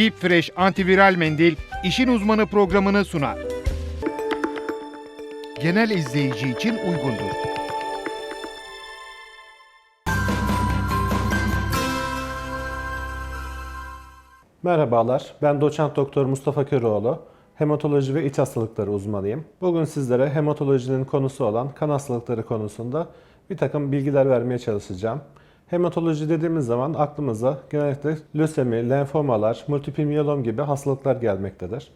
Deep Fresh antiviral mendil işin uzmanı programını sunar. Genel izleyici için uygundur. Merhabalar, ben doçent doktor Mustafa Köroğlu. Hematoloji ve iç hastalıkları uzmanıyım. Bugün sizlere hematolojinin konusu olan kan hastalıkları konusunda bir takım bilgiler vermeye çalışacağım. Hematoloji dediğimiz zaman aklımıza genellikle lösemi, lenfomalar, multiple miyelom gibi hastalıklar gelmektedir.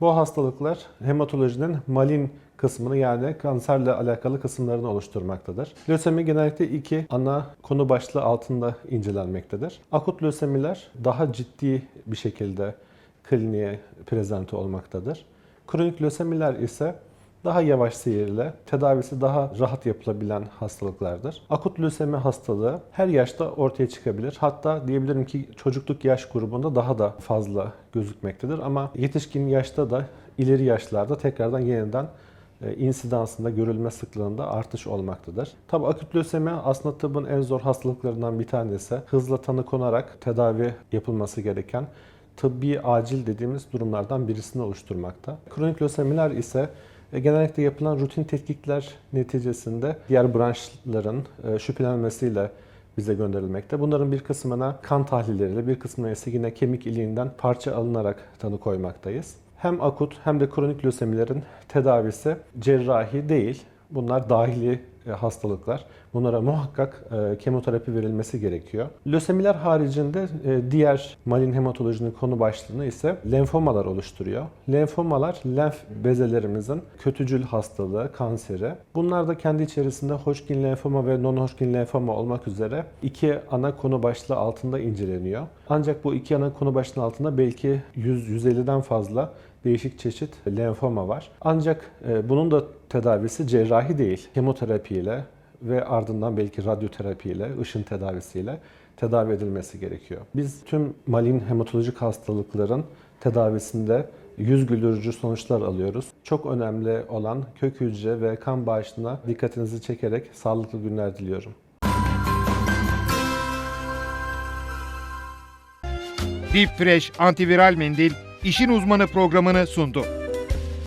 Bu hastalıklar hematolojinin malin kısmını yani kanserle alakalı kısımlarını oluşturmaktadır. Lösemi genellikle iki ana konu başlığı altında incelenmektedir. Akut lösemiler daha ciddi bir şekilde kliniğe prezente olmaktadır. Kronik lösemiler ise daha yavaş seyirle, tedavisi daha rahat yapılabilen hastalıklardır. Akut lösemi hastalığı her yaşta ortaya çıkabilir. Hatta diyebilirim ki çocukluk yaş grubunda daha da fazla gözükmektedir. Ama yetişkin yaşta da ileri yaşlarda tekrardan yeniden e, insidansında görülme sıklığında artış olmaktadır. Tabi akut lösemi aslında tıbbın en zor hastalıklarından bir tanesi. Hızla tanı konarak tedavi yapılması gereken tıbbi acil dediğimiz durumlardan birisini oluşturmakta. Kronik lösemiler ise genellikle yapılan rutin tetkikler neticesinde diğer branşların e, şüphelenmesiyle bize gönderilmekte. Bunların bir kısmına kan tahlilleriyle, bir kısmına ise yine kemik iliğinden parça alınarak tanı koymaktayız. Hem akut hem de kronik lösemilerin tedavisi cerrahi değil. Bunlar dahili hastalıklar. Bunlara muhakkak e, kemoterapi verilmesi gerekiyor. Lösemiler haricinde e, diğer malin hematolojinin konu başlığını ise lenfomalar oluşturuyor. Lenfomalar lenf bezelerimizin kötücül hastalığı, kanseri. Bunlar da kendi içerisinde Hodgkin lenfoma ve non-Hodgkin lenfoma olmak üzere iki ana konu başlığı altında inceleniyor. Ancak bu iki ana konu başlığı altında belki 100-150'den fazla değişik çeşit lenfoma var. Ancak e, bunun da tedavisi cerrahi değil. Kemoterapiyle ve ardından belki radyoterapiyle, ışın tedavisiyle tedavi edilmesi gerekiyor. Biz tüm malin hematolojik hastalıkların tedavisinde yüz güldürücü sonuçlar alıyoruz. Çok önemli olan kök hücre ve kan bağışına dikkatinizi çekerek sağlıklı günler diliyorum. Deep Fresh antiviral mendil işin uzmanı programını sundu.